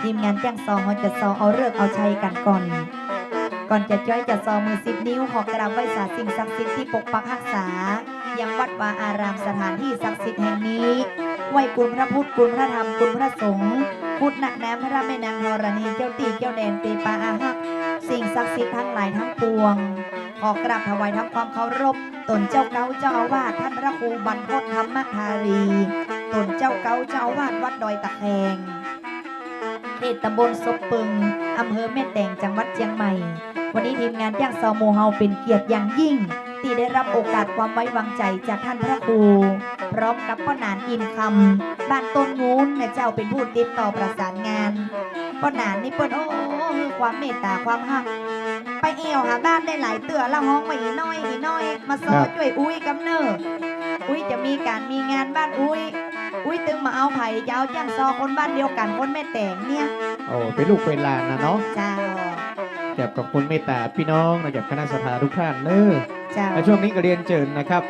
ทีมงานแจ้งซองเขาจะซองเอาเลิกเอาชัยกันก่อน ก่อนจะจ้อยจะซองมือสิบนิ้วขอกราบไหว้สาสิ่งศักดิ์สิทธิ์ที่ปกปักรักษา ยังวัดวาอารามสถานที่ศักดิ์สิทธิ์แห่งนี้ ไหว้คุณพระพุทธคุณพระธรรมคุณพระสงฆ์พุทธนักน้ำพระแม่นางธรณีเจ้าตีเจ้าแดนเตปาอาหักสิ่งศักดิ์สิทธิ์ทั้งหลายทั้งปวง ขอกราบถวายทำความเคารพตนเจ้าเก้าเจ้าอาวาสท่านพระครูบรรพตธรรมธารี ตนเจ้าเก้าเจ้าอาวาสวัดดอยตะแคง เขตตำบลศพปึงอำเภอแม่แตงจังหวัดเชียงใหม่ วันนี้ทีมงานย่างซอโมเฮาเป็นเกียรติอย่างยิ่ง ที่ได้รับโอกาสความไว้วางใจจากท่านพระครูพร้อมกับป้าหนานอินคำบ้านต้นงูนนะเจ้าเป็นผู้ติดต่อประสานงานป้าหนานนี่เปิ้นโอ้คือความเมตตาความหักไปเอวหาบ้านได้หลายเตือละห้องมาอีน้อยอีน้อย มาซอครับช่วยอุ้ยกำเนิดอุ้ยจะมีการมีงานบ้านอุ้ย อุ้ยตึงมาเอาไผ่จะเอาจ้างซอคนบ้านเดียวกันคนแม่แต่งเนี่ยโอ้เป็นลูกเป็นหลานนะเนาะเจ้าเกี่ยวกับคุณเมตตาพี่น้องนะครับคณะสถาทุกท่านเนอะเจ้าและช่วงนี้ก็เรียนเจิญนะครับ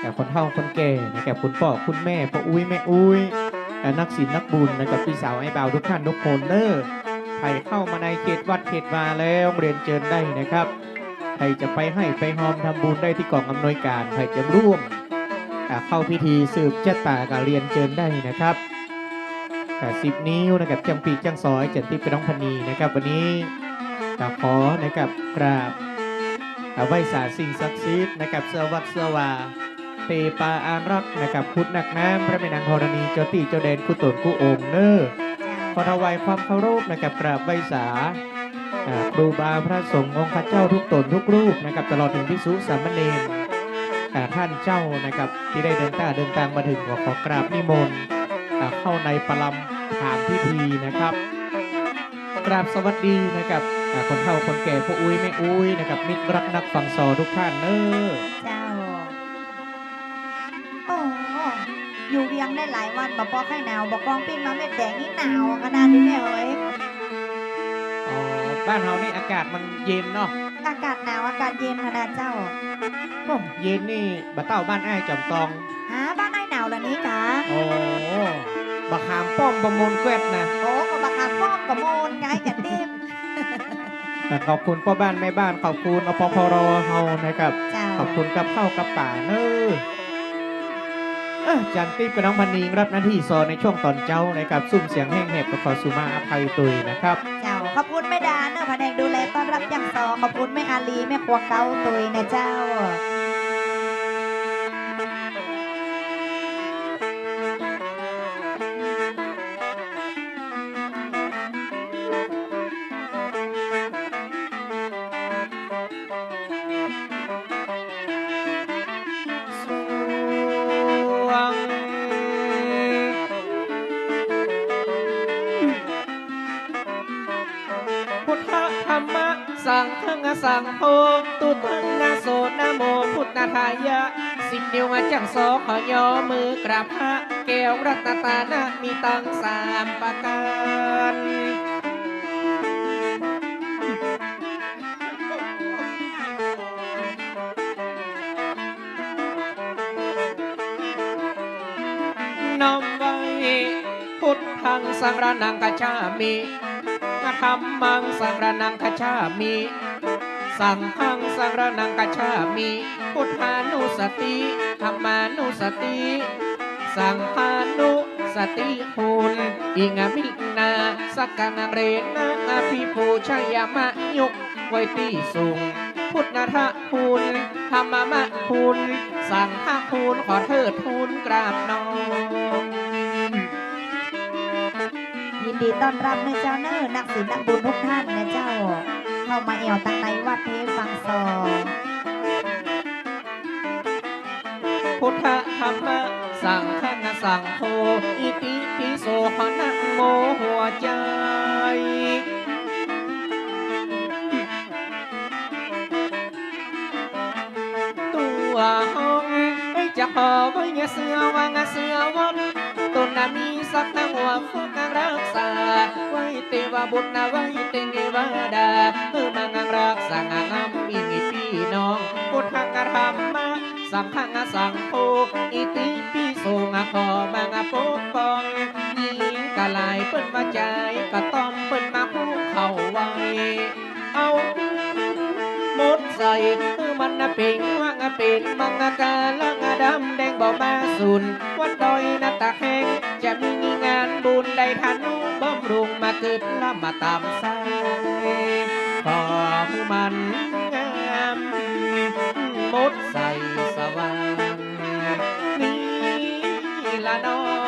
แก่คนเฒ่าคนแก่นะครับคุณพ่อคุณแม่พ่ออุ้ยแม่อุ้ยและนักศิลป์นักบุญนะครับพี่สาวไอ้บ่าวทุกท่านทุกคนเนอะใครเข้ามาในเขตวัดเขตวาแล้วเรียนเจิญได้นะครับใครจะไปให้ไปหอมทำบุญได้ที่กองอำนวยการใครจะร่วมอ่า เข้าพิธีสืบชะตาการเรียนเจิญได้นะครับสิบนิ้วนะครับจังปีจังซอยเจันทิพย์เป็นน้องพนีนะครับ วันนี้ก็ขอนะครับกราบเอาไว้สาสิ่งศักดิ์สิทธิ์นะครับสวัสดเสื้อวาเตปาอานรักนะครับพุทธนักน้ำพระแม่นางธรณีเจ้าตีเจ้าแดนกุตนกุองค์เนอร์ขอถวายความเคารพนะครับกราบไหว้สาครูบาพระสงฆ์องค์ข้าเจ้าทุกตนทุกรูปนะครับตลอดถึงพิสุสามเณร ท่านเจ้านะครับที่ได้เดินตาเดินทางมาถึงขอกราบนิมนต์เข้าในประลำถามพิธีนะครับ กราบสวัสดีนะครับคนเฒ่าคนแก่พ่ออุ้ยแม่อุ้ยนะครับมิตรรักนักฟังซอทุกท่านเนอเจ้าโอ้อยู่เวียงได้หลายวันบอกบอกให้หนาวบอกกองปิ้งมาแม่แต่งนี่หนาวขนาดนี้แม่เอ้ยอ๋อ บ้านเรานี่อากาศมันเย็นเนาะอากาศหนาวอากาศเย็นขนาดเจ้าโอ้เย็นนี่บะเต้าบ้านไอ้ายจอมตองหาบ้านไอ้หนาวละนี้กะโอ้บะขามป้อมประมูลแกวดนะโอ้ก็บักหาฟ้อมกับโมนไงกันเต็มแต่ขอบคุณพ่อบ้านแม่บ้านขอบคุณอปพรเฮานะครับ เจ้าขอบคุณกับข้าวกับป่าเนอเอ้อจันติ๊บกับน้องพันนีรับหน้าที่ซอในช่วงตอนเจ้านะครับซุ่มเสียงแห้งแหบกับขอสุมาอภัยตุยนะครับ เจ้าขอบคุณแม่ดาเนอะ แผนกดูแลต้อนรับอย่างซอขอบคุณแม่อาลีแม่ครัวเก้าตุยนะเจ้า พุทธังสังรนังกัจฉามิธรรมังสังรนังกัจฉามิ สังฆังสังรนังกัจฉามิ พุทธานุสติธรรมานุสติ สังฆานุสติคุณอิงามินาสักกังเรนะอภิปูชยามะยุกไว้ที่สูงพุทธทะคุณธรรมมะคุณ สังฆคุณขอเทิดทูลกราบน้อม ดีต้อนรับนะเจ้าเนอนักศิลป์นักบุญทุกท่านนะเจ้า เข้ามาแอวตังในวัดเทฟังซอพุทธธรรมะสังฆะสังโฆอิติปิโสหนะโมหัวใจตัวห้องไอ้จะขอไว้เสือวางเสือวัน ตุนามีสักตั้งว่าฝึกรักษาไว้เตวบุตรนาไว้เตเนวดาเออมังรักษางามมีมีพี่น้องพุทธกธรรมะสังฆังสังโฆอิติปิโสงะขอมังปกป้องหญิงกะลายเปิ้นมาใจกะต้อมเปิ้นมาคู่เข้าไว้เอา ใส่มันน่ะเป็นว่างเป็นมังกาลังดำแดงบอกมาสุนวันดอยนาตาแห้งจะมีงานบุญได้ทานุบำรุงมาเกิดละมาตามสายก็คือมันงามมดใส่สว่างนี่ละเนอจ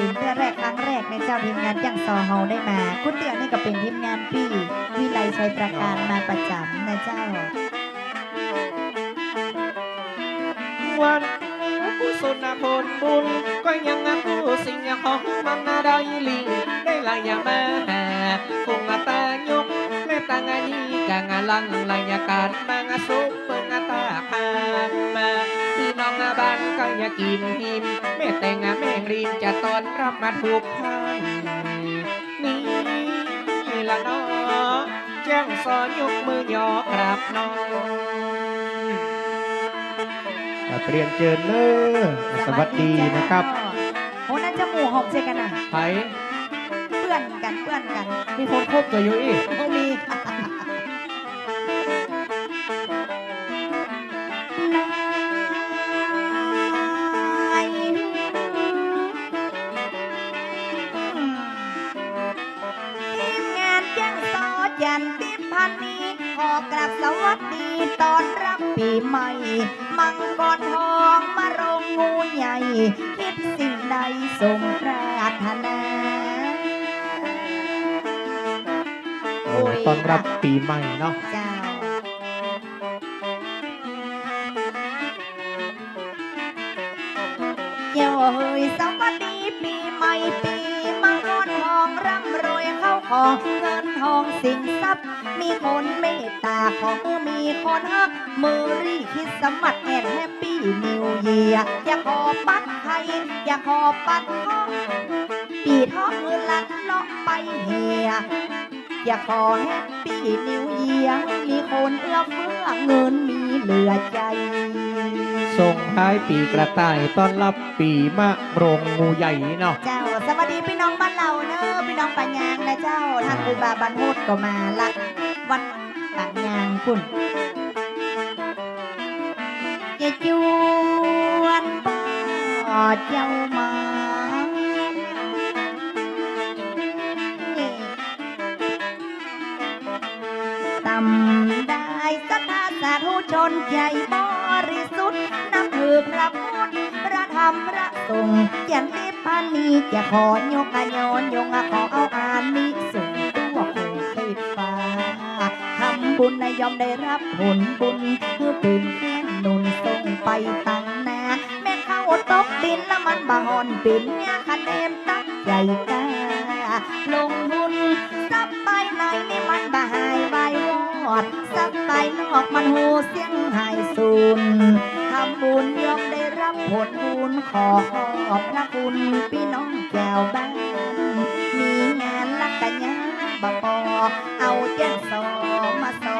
เป็นเพื่อแรกครั้งแรกในเจ้าทีมงานยังซอเฮาได้มา คุณเดือนนี่ก็เป็นทีมงานพี่วิไลชัยประการมาประจำนะเจ้าวันกุศลผลบุญก็ยังกู้สิ่งของมันน่าได้ลิงได้ลายมาหาคงตายกแม่ตางานี้กางาลังลายการมางาสุปเปิงตาคามา องอาบ้านก็อยากกินหิมแม่แต่งแม่งรีมจะต้อนรับมาทุกท่านนี่ละเน้อแจ้งสอนยกมือยอกราบน้องเรียนเจิญเลอสวัสดีนะครับโอ้นั่นจมูกหอมใช่กันอะไผเพื่อนกันเพื่อนกัน มีคนคบตัวอยู่อีกก็มีค่ะ ปีใหม่ มังกรทองมาโรงงูใหญ่ คิดสิ่งใดสมปรารถนาโอ้ต้อนรับปีใหม่เนาะเจ้าเจ้าเฮ้ยสวัสดีปีใหม่ปีมังกรทองร่ำรวยเข้าของเงินทองสิ่งทรัพย์มีคนเมตตาของมีคนฮัก มือรีคิดสมัครแอนแฮปปี้นิวเยียอย่าขอปัดใครอย่าขอปัดท้องปีท้องเงินลัดเลาะไปเฮียอย่าขอแฮปปี้นิวเยียมีคนเอื้อเฟื้อเงินมีเหลือใจส่งท้ายปีกระต่ายต้อนรับปีมะโรงงูใหญ่เนาะเจ้าสวัสดีพี่น้องบ้านเราเนอะพี่น้องปัญญางนะเจ้าท่านครูบาบันโฮดก็มาละวัดปัญญางคุณ จวนป่อเจ้ามาตำได้สัทธาสาธุชนใจบริสุทธิ์นับถือพระพุทธพระธรรมพระสงฆ์ยันติพานีจะขอยกอายอนยงอะขอเอาอานิสงส์ตัวคงเทพฟ้าทำบุญนายยอมได้รับผลบุญเพื่อเป็นแค่นุน ไปตั้งหนาแม่เข้าตกดินแล้วมันบหอนปินเนี่ยคะแนนตั้งใจกล้าลงทุนซับไปไหนนี่มันบหายใบวอดซับไปนอกมันหูเสียงหายสูนทำบุญย่อมได้รับผลบุญขอขอบพระคุณพี่น้องแก้วบ้านมีงานลักกันยาบปอเอาแจ้งซอมาซอ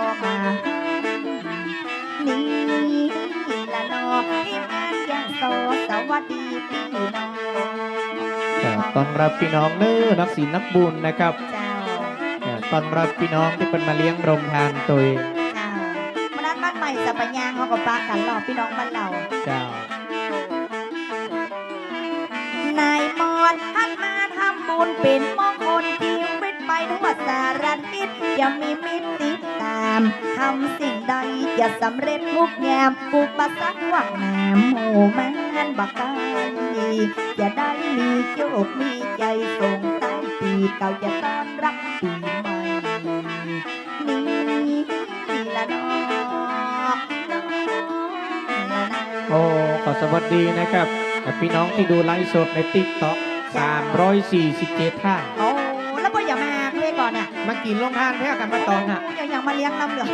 วัสดีพี่น้องต้อนรับพี่น้องเน้อนักศิลป์นักบุญนะครับเจ้าต้อนรับพี่น้องที่เป็นมาเลี้ยงโรงทานตัวเองเจ้าวันนั้นบ้านใหม่สัปปะยางเขาก็ปะกันหลอกพี่น้องบ้านเรา เจ้านายมอนหันมาทำบุญเป็นมงคลชีวิตไปทั่วสารทิศอย่ามีมิตรติดตามทำสิ่งใดจะสำเร็จทุกยามอุปสรรคหวังน้ำโหมันบักกายจะได้มีโชคมีใจส่งท้ายปีเก่าจะต้อนรับปีใหม่นี่ละนอน้องละนโอ้ขอสวัสดีนะครับกับพี่น้องที่ดูไลฟ์สดในติ๊กต็อก347ท่านโอ้แล้วพออย่ามาเพื่อก่อนอะมากินโรงทานเพื่อกันมาตอนอะ โยังยังมาเลี้ยงน้ำเหลือง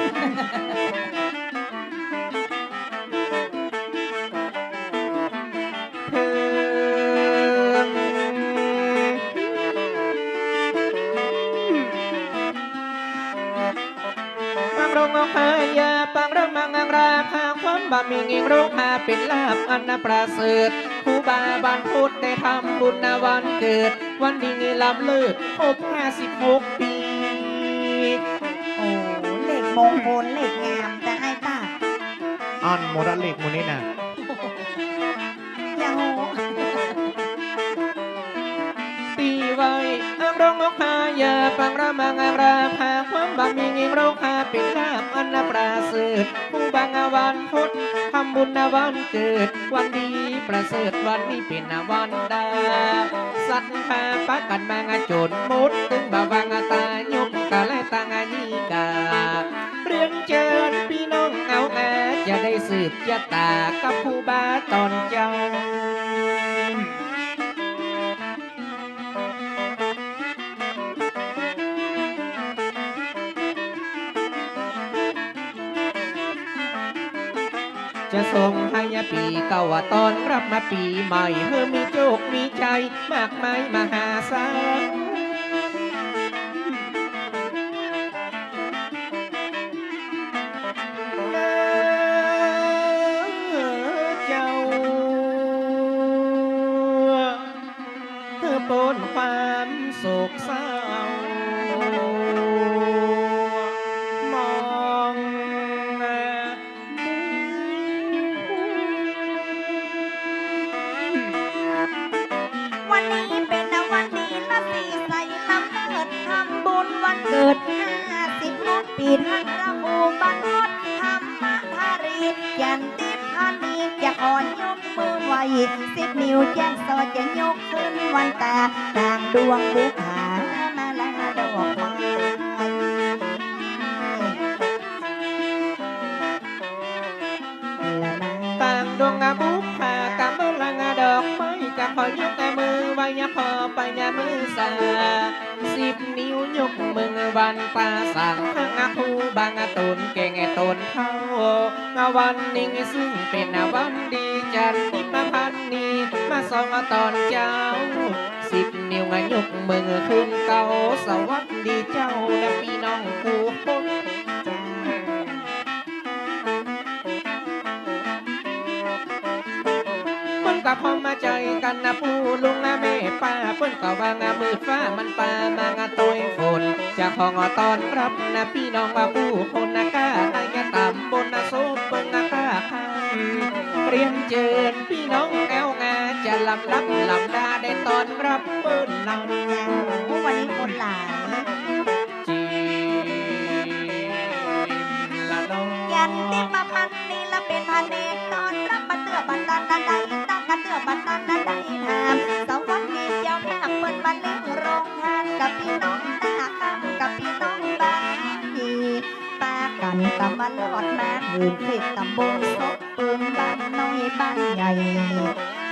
เพิ่มองหายาปังเริ่มมังราคาความบะมีงิงโรคหาเป็นลาบอันนประเสริฐครูบาบานพุทธได้ทำบุญนวันเกิด วันดีงิลำเลิศครบ56ปี อันโมดัลเล็กมูนี่นะยังโหตีไว้อังรองอกพายาปังรามังอังราพาความบะมีงิงโรคหาเป็นลาบอันนประเสริฐผู้บางอาวันพุทธทำบุญนาวันเกิด วันดีประเสริฐวันนี้เป็นนาวันดา สัตว์พาปักกันมางาโจนมุดตึงบาวางาตายกกะและตางานีกาเรียนเจิญ จะได้สืบยะตากับผู้บาตอนเจ้าจะส่งให้ปีเก่าว่าตอนรับมาปีใหม่เฮอมีโจกมีใจมากมายมหาศาล ไว้ยาพอไปยามือสาสิบนิ้วยกมือวันตาสั่งงอาคูบางตุนเก่งตนเท่าวันนี้ซึ่งเป็นวันดีจันทร์ที่มาพันนี้มาสองตอนเจ้า สิบนิ้วงยกมือขึ้นเก่าสวัสดีเจ้าและพี่น้องกูคน จ้าเปิ้นก็พอมาใจกันนะผู้ลุงนะแม่ป้าเปิ้นก็ว่างามืดฟ้ามันปามางาตัวฝนจะของอตอนรับนะพี่น้องว่าผู้คนนะก้าอายะตำบนนะโซบเปิ้นนะก้าคำเรียนเจิญพี่น้องแอวงาจะลำลับลำดาได้ตอนรับเปิ้นนำจ้าวันนี้คนหลายจีละน้องยันติมาพันนี่ละเป็นพันเอกตอนรับมาเตือบันตันนันใด ตั้งกันเตือบันตันนันใดทามสองวันนี้เจ้าภาเปิ้นมาเลี้ยงโรงทานกับพี่น้องตาคำกับพี่น้องบ้านดีปากันตำมาหลอดมาหืนสิตำบลศพปืนบ้านน้อยบ้านใหญ่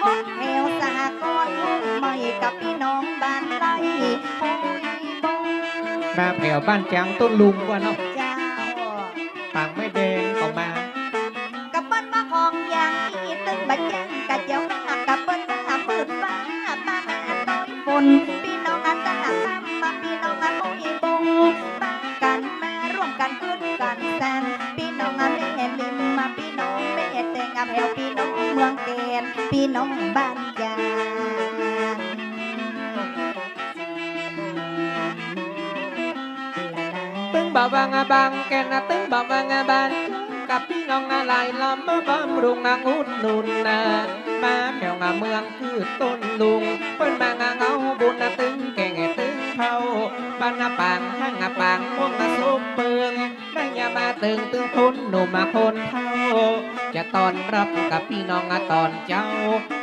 พบแถวสหกรณ์มุ่งใหม่กับพี่น้องบ้านไรโอ้ยบงมาแผ่วบ้านแจงต้นลุงว่าเนาะเจ้า ปางไม่ น้องบ้านยางตึงบ่าวางาบางแกนะตึงบ่าวางาบางกับพี่น้องอะไรลำมาบำรุงนางอุดหนุนนะมาแถวงาเมืองคือต้นลุงเปิ้นมางาเงาบุญนะตึงแกงตึงเผาบ้านนาปางห้างนาปางม่วงนาสุกเปิงได้ยามาตึงตึงทุนหนุ่มมาคนเท่า จะตอนรับกับพี่น้องอะตอนเจ้า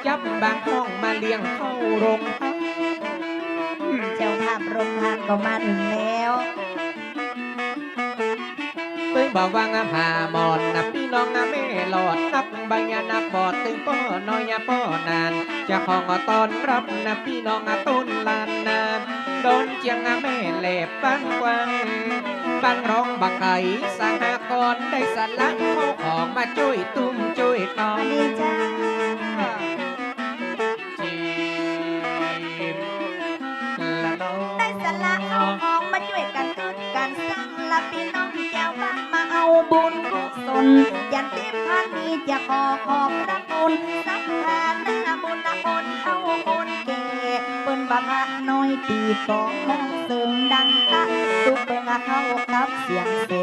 ยับบางห้องมาเลี้ยงเข้าโรงพักเจ้าภาพโรงทานก็มาถึงแล้วปึ้งบอกว่างาผาหมอนนับพี่น้องงาแม่หลอดนับใบยานับบอดตึงป้อน้อยยาป้อนาน จะของอตอนรับนับพี่น้องอาต้นลานนานโดนเจียงงาแม่แหลบบ้านกวาง บ้านร้องบักไก่สหกรณ์ได้สลักเข้าของมาช่วยตุ้มช่วยตออันนนี้จ้าจีบละน้องได้สละเอาของมาช่วยกันขึ้นกันสร้างละพี่น้องเจ้าบ้านมาเอาบุญกุศลยันติพันนีจะขอขอบพระคุณสักทานน้าบุญนะคนเอาคนแก่เปิ้นบาพระน้อยตีกองมองเสียงดัง ตะเข้ากับเสียงเส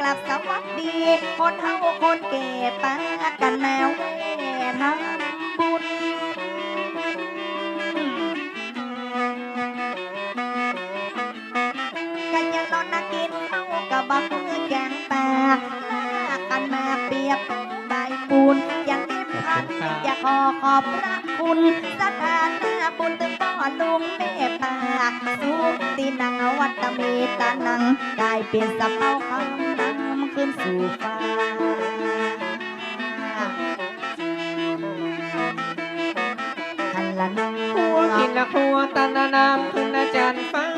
กลับสวัสดี คนเฮาคนแก่ปากันแนวแม่ทำบุญกันยังรอนักกินเข้ากับบักมือแกงปลาลากันมาเปียบใบปูน อย่างนี้พันอยากขอขอบพระคุณสถานหน้าบุญตึงพ่อลุงเมตตาสุขตีนังวัตเมตานังกลายเป็นสะเปาคำนำขึ้นสู่ฟ้าหันละน้องหัวกินนะหัวตันนานามขึ้นนะจันฟ้าเตบาบุญเตบาดังสองหุงเล่งหันเตปางางรักปิสักทีพยานขอยกมือสั่นนะพระสงฆ์องค์เจ้า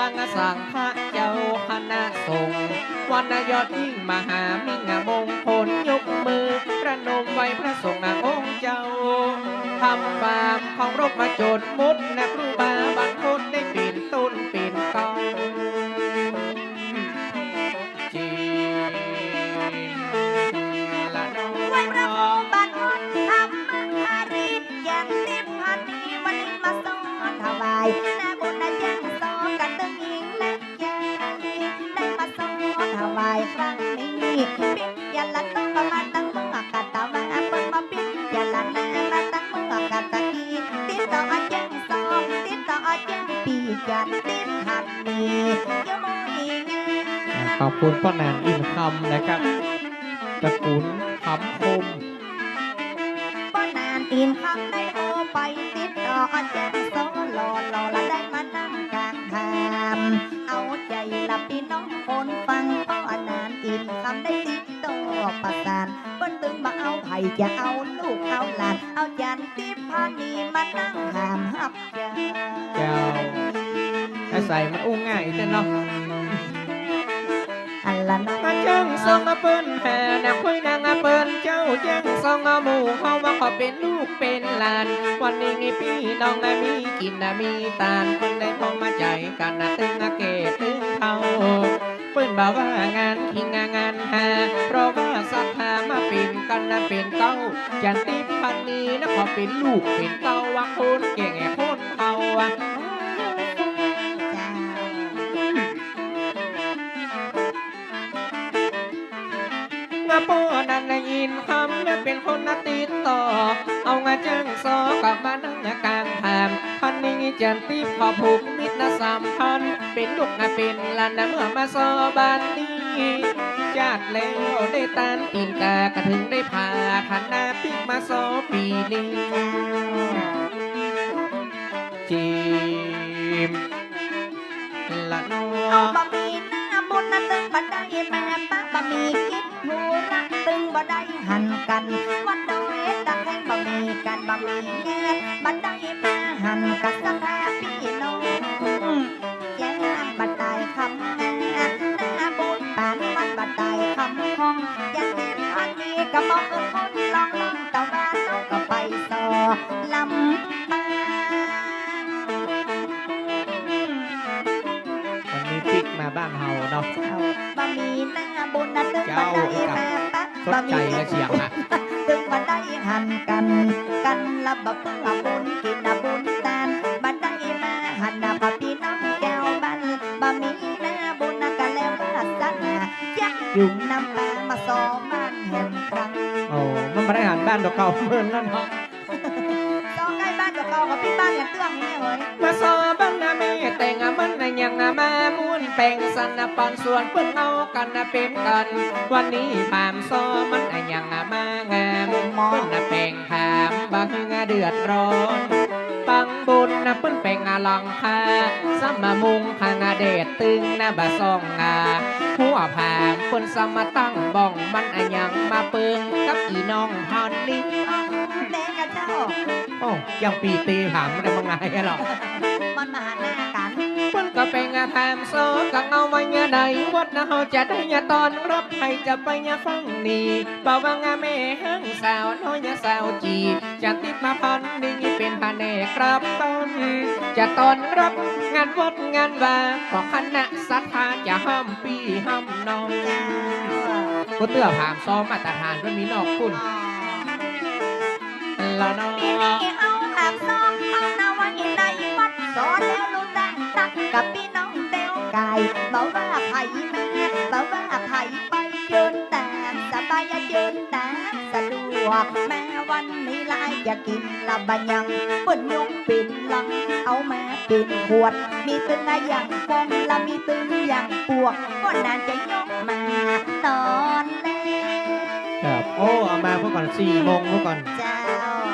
บังสังพระเจ้าคณะสงฆ์วันยอดยิ่งมหามิงมงคลยกมือประนมไว้พระสงฆ์องค์เจ้าทำบาปของรบมาจนมุดนะครู ขอบคุณพ่อนางอินคำนะครับตระกูลคำคมป้อนานอินคำได้โทรไปติดต่ออาจารย์โซหล่อหล่อและได้มานั่งกลางทางเอาใจละพี่น้องคนฟังป้อนานอินคำได้ติดต่อประสานเปิ้นตึงมาเอาไผ่จะเอาลูกเอาหลานเอาจันทิพานีมานั่งหามหับใจเจ้าอาศัยมันอุ้งง่ายแต่เนาะ อันละน้อาจังสองเปิ้นแห่นะคุยนางเปิ้นเจ้าจังสองหมู่เขาว่าขอเป็นลูกเป็นหลาน วันนี้มีพี่น้องนะมีกินนะมีตาลเปิ้นได้มองมาใจกันนะตึงอาเกตึงเขาเปิ้นบอกว่างานคิงงานหาเพราะว่าศรัทธามาเป็นกันนะเป็นเต้าจันติพันนี้นะขอเป็นลูกเป็นเต้าว่าคนเก่งแห่คนเขาอา ป้อนันได้ยินคำและเป็นคนนติดต่อ เอางาจังซอกลับมานั่งกลางทางพันนี้เจนตีพอผูกมิตรนะสามพันเป็นลูกนะเป็นลานนะเมื่อมาซอบานนี้จาดแล้วได้ตันตีนกากระถึงได้พาพันนาปิกมาซอปีนี้ ยักยุงน้ำปลามาสอมันเห็นครั้งโอ้มันไม่ได้หันบ้านดอกเก่าเพิ่นนั่นเนาะสอใกล้บ้านกับเก่ากับพี่บ้านอย่างเตื้องนี่เว้ยมาซอบันนาเมแต่งอะมันน่ะยังอะมามุนแปลงสันนะปันส่วนเพิ่นเอากันนะเป็นกัน วันนี้พามซอมันน่ะยังอะมางามเพิ่นน่ะแปลงถามบางเงาเดือดร้อน ปังบุญนะเพิ่นเป็นงาลังคาสมมามุงขางาเดดตึงหน้าบะซองงาหัวผางเปิ้นสมมาตั้งบ้องมันอะยังมาเปิงกับอีน้องพันลิงแม่กับเจ้าโอ้ยังปีตีถามมันได้มังไงอะหรอมันมาหาหน้ากัน เป็นแถมโซกังเอาไว้ยาใดวัดนะเฮาจะได้ยาตอนรับใครจะไปยาฟังนี่บ่าวางาแม่ห้างสาวน้อยยาสาวจี จะติดมาพันนี่เป็นพันเอกครับต้นจะตอนรับงานวัดงานว่าขอคณะสัทธาจะห้ามปีห้ามน้องก็เตื้อผามซ้อมมาตรฐานมันมีนอกคุณละน้อปีนี้เอาแบบซองเอานาวันในวัดสอนแล้ว กตักกับพี่น้องเต้วกายบอกว่าไผ่แม่บอกว่าไผ่ไปเดินแต่สบายเดินแต่สะดวกแม้วันนี้ลายอยากกินละบัญญังเปิ้นยกเป็นลัง เอามาเป็นขวด มีตึงอะอย่างฟองและมีตึงอย่างปวกก็นานจะยกมาตอนแรกครับโอ้เอามาเมื่อก่อนสี่โมงเมื่อก่อนเจ้า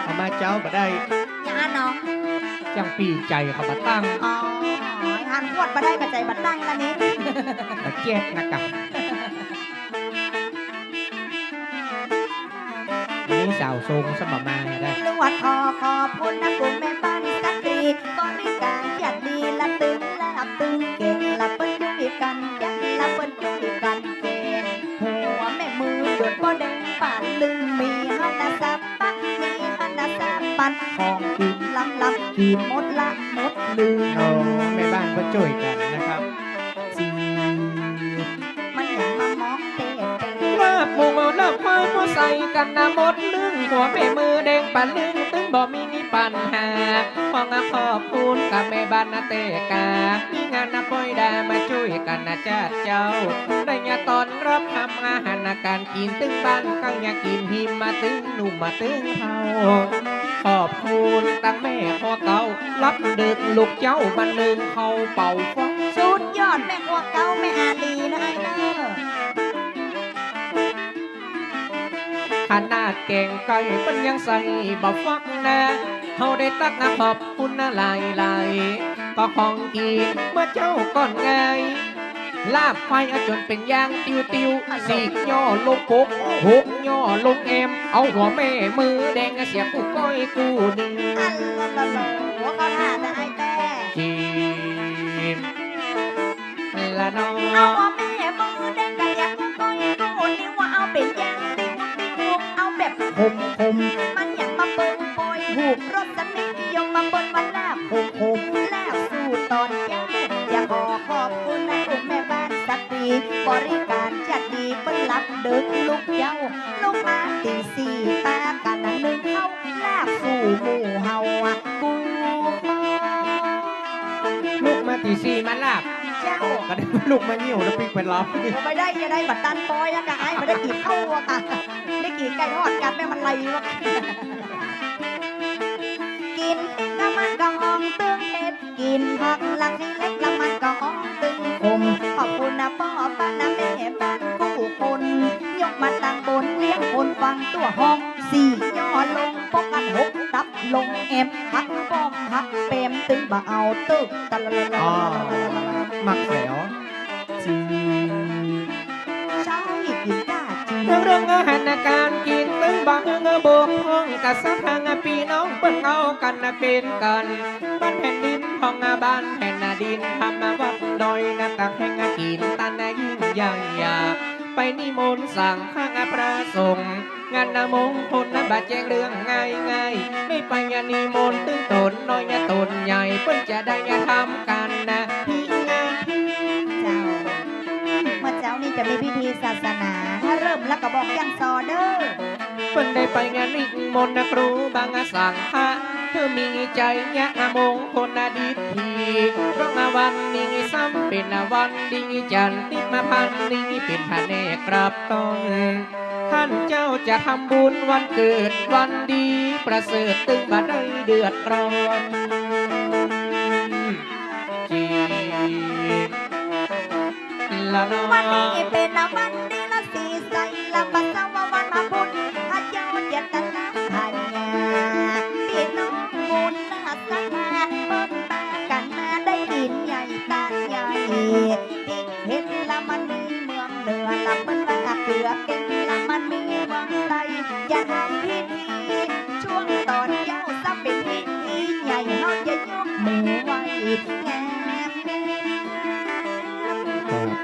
เอามาเจ้าก็ได้ย่าน้องจังปีใจเขามาตั้ง อ๋อ หันขวดมาได้กระใจบัดตั้งละนี้มาเจ็ดนะกับอันนี้สาวทรงสมมาได้ลวดคอขอบคุณนะกลุ่มแม่บ้านสตรีบริการอย่างดีละตึงละตึงเก่งละเปิ้นยุ่ยกันยันละเปิ้นยุ่ยกันเก่งหัวแม่มือโดดบ่แดงป่านลึงมีฮันนาซับปะมีฮันนาซับปันของกินลำลำกินหมดละหมดลืม โอ้แม่บ้านก็ช่วยกันนะครับจีมันอย่างมามอกเตะเตะลาบหมูลาบควายหมูใส่กันนะหมดลึงหัวแม่มือแดงปันลึงตึงบ่มีมีปัญหาพองอะขอบคุณกับแม่บ้านนะเตกามีงานนะปล่อยดามาช่วยกันนะจ้าเจ้า ได้ยาตอนรับทำอาหารนะการกินตึงบ้านก็อยากกินหิมมาตึงหนุ่มมาตึงเฮา ขอบคุณตั้งแม่พ่อเก่ารับด็กลูกเจ้าบันหนึ่งเขาเป่าฟ้องสุดยอดแม่ครัวเก่าแม่อาลีนะไอ้เนอขนาดเก่งไก่เป็นยังใส่บ่ฟักนะเฮาได้ตักนะขอบคุณนะหลายหลายก็ของกินเมื่อเจ้าก่อนไง ลาบไฟเอาจนเป็นยางติวติวสีกย่อลงปุกหกย่อลงเอ็ม เอาหัวแม่มือแดงเสียกูก้อยกูดีอันละละละหัวเขาท่านะไอ้แต่จีนละน้อเอาว่าแม่มือแดงกันอยากกูก้อยกูนี่ว่าเอาเป็นยางติวติวเอาแบบคมคมมัน บริการจัดดีเปิ้นรับเดินลูกเจ้าลูกมาตีสี่ปากันนะหนึ่งเข้าลาบสู่หมู่เฮาอะกูขอลูกมาตีสี่มาลาบเจ้าก็ได้ลูกมาเหี่ยวแล้วปิ๊กไปรับผมไม่ได้ยังได้บัตรตันปอยอะกะไอ้ไม่ได้กี่เข้าอะค่ะได้กี่ไก่ทอดกันแม่มันไรวะกินน้ำมันก็หอมตึงเผ็ดกินผักหลังนี่เล็กน้ำมันก็หอมตึงคมขอบคุณ นะพ่อป้านะแม่บ้านกู้คนยกมาตั้งบนเลี้ยงคนฟังตัวห้องสี่ย่อลงปกกันหกตับลงแอมพักป้อมหักเปมตึงบ่เอาตึกตะละละละอ๋อละละละละมักแถวจีใช่กินได้จี เรื่องเรื่องอาหารอาการกินตึงบางเงบกห้องกับสัทางพี่น้องเปิ้นเอากันนะเป็นกันบ้านแผ่นดินห้องอาบ้านแผ่นนาดินทำมาวัดดอยนาตักแห่งอากินตันนายิ่งใหญ่ยาไปนิมนต์สั่งข้างอาพระสงฆ์งานนามงคลนบาดแจ้งเรื่องง่ายง่ายไม่ไปยานิมนต์ตึงตนน้อยยาตนใหญ่เปิ้นจะได้ยาทำกันนะพี่งานเจ้าเมื่อเจ้านี่จะมีพิธีศาสนา มแล้วก็บอกยังซอเด้อเพิ่นได้ไปงานนิมนต์นะครูบางอาสังฆะเธอมีใจยะมงคลอดีตทีเพราะมาวันนี้ซ้ำเป็นวันดีจันทร์ติดมาพันนี้เป็นพระเนกรับต้นท่านเจ้าจะทำบุญวันเกิดวันดี ประเสริฐตึงบัดได้เดือดร้อนจีละน้อวันนี้เป็นวัน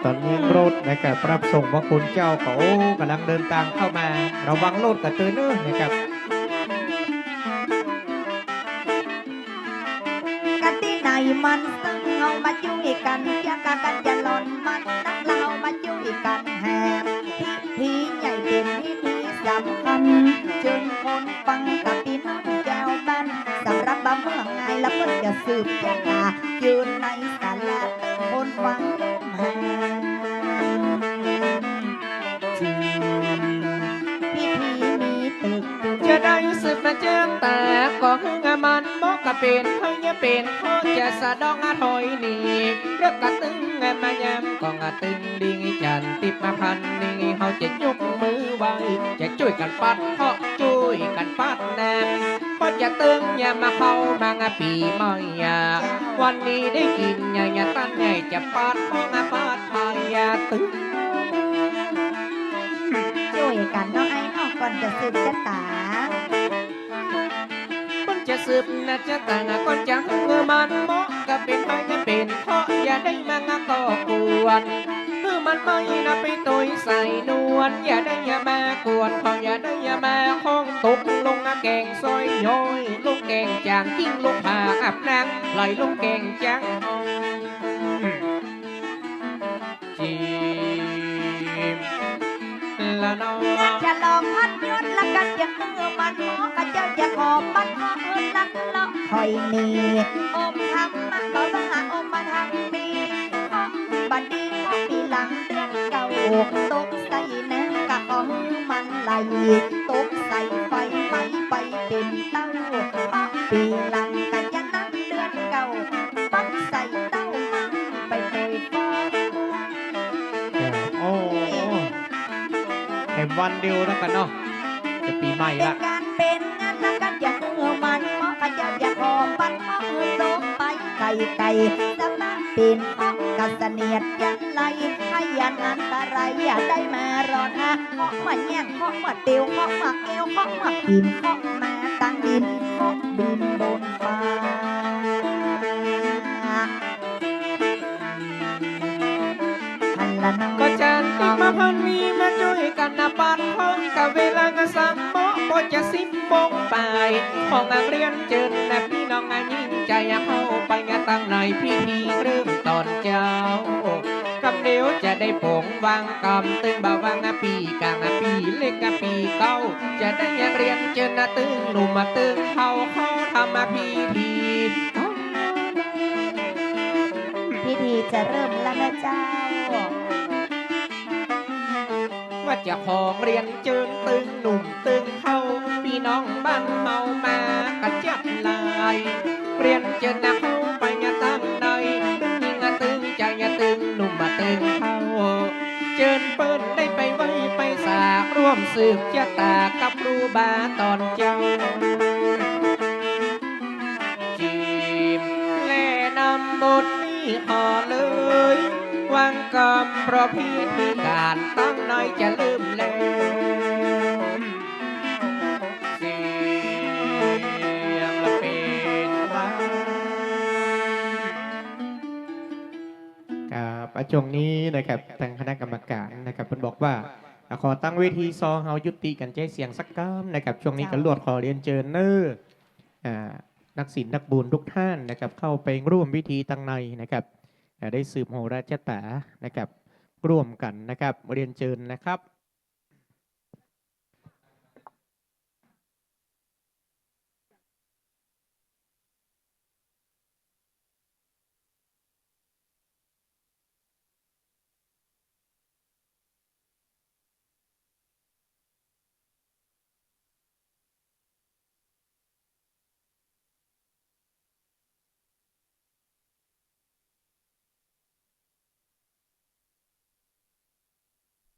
ตอนนี้รถนะครับรับส่งพระคุณเจ้าก็โอ้กำลังเดินทางเข้ามา ระวังรถกับเตือนเนอะนะครับกะที่ไหนมันซึ่งเอามาจุ้ยกันอยากากันจะหล่อนมัน วเพิ่นจะสืบชะตายืนในศาลาคนวังแหมพิธีมีตึกจะได้สืบมาเจิมแต่ก็หึงมันบอกกะเป็นให้ยเป็นข้อจะสะดองอาถอยหนีเรื่อกกะตึง ไงมายามก็งะตึงดิงจันติดมาพันนี่เฮาจะยกมือไหวจะช่วยกันปัดเพาะช่วยกันปัดแนมก็จะตึงอย่ามาเข้ามางะปีใหม่อะวันนี้ได้กินอย่าอย่าตั้งใหญ่จะปัดเของาปัดพายาตึงช่วยกันเน้องไอ้เนอกก่อนจะสืบชะตามันจะสืบนะจะต่างก่อนจะเงอมันเมาะ กับเป็นไปจะเป็นเพราะอย่าได้มางะก่อกวนเมื่อมันไม่นะไปตุยใส่นวลอย่าได้อย่ามากวนขออย่าได้อย่ามาห้องตกลงนะแกงซอยย้อยลงแกงจางกิ้งลงผ่าอาบน้ำไหลลงแกงจางจีมละน้องจะลองพัดยนต์ละกั นอย่างเงือมันหมอกระเจ้าจะขอมันหอเอินลักเลาะคอยมีอมทำมาบ่ว่าอมมาทำมีขอบัดดีขอปีหลังเดือนเก่าตกใส่น้ำกะของมันไหลตกใส่ไฟไหมไปเป็นเต้าขอปีหลังกันยันนั้นเดือนเก่าปัดใส่เต้ามันไปโดยฟ้าโอ้เห็นวันเดียวแล้วกันเนาะ ใหม่เป็ละการเป็นงานนักกันอย่าเงือมันพอกระขยันอย่าขอปันเพราะเงินลงไปไก่ไก่สำนักปีนเพราะกัสเนียดยันไลให้ยันอันตรายอย่าได้มารอนฮะเพราะมันแย่งข้อมาเตียวเพราะมันเอวเพราะมันกินข้อ ไปห้องนักเรียนเจินนะพี่น้องงานยิ่งใจอยาเข้าไปงานตั้งในพิธีเริ่มตอนเจ้ากำเดียวจะได้ผงวางกำตึงบาวางนะปีกลางนะปีเล็กกับปีเก้าจะได้ยังเรียนเจินนะตึงหนุ่มมาตึงเขาเขาทำมาพิธีพิธีจะเริ่มแล้วนะเจ้า เจะของเรียนเจิงตึงหนุ่มตึงเข้าพี่น้องบ้านเฮามากันจัดลายเรียนเจินนะเข้าไปงาตั้งใดยิ่งอะตึงใจอะตึงหนุ่มมาตึงเข้าเจินเปิ้นได้ไปไว้ไปสากร่วมสืบชะตากับรูบาตอนเจ้าจีบแล่นำบทนี้ขอเลยางกรรมเพราะพิธีการตั้งน้อยจะลืมแล้วเสียงละเป็นว่าครับอะชงนี้นะครับทางคณะกรรมการนะครับเพิ่นบอกว่าขอตั้งเวทีซอเฮายุติกันใจเสียงสักก้ามนะครับช่วงนี้ก็ลวดขอเรียนเชิญเนอร์อ่านักศิลป์นักบุญทุกท่านนะครับเข้าไปร่วมพิธีตั้งในนะครับ ได้สืบโหราชตานะครับร่วมกันนะครับเรียนเชิญนะครับ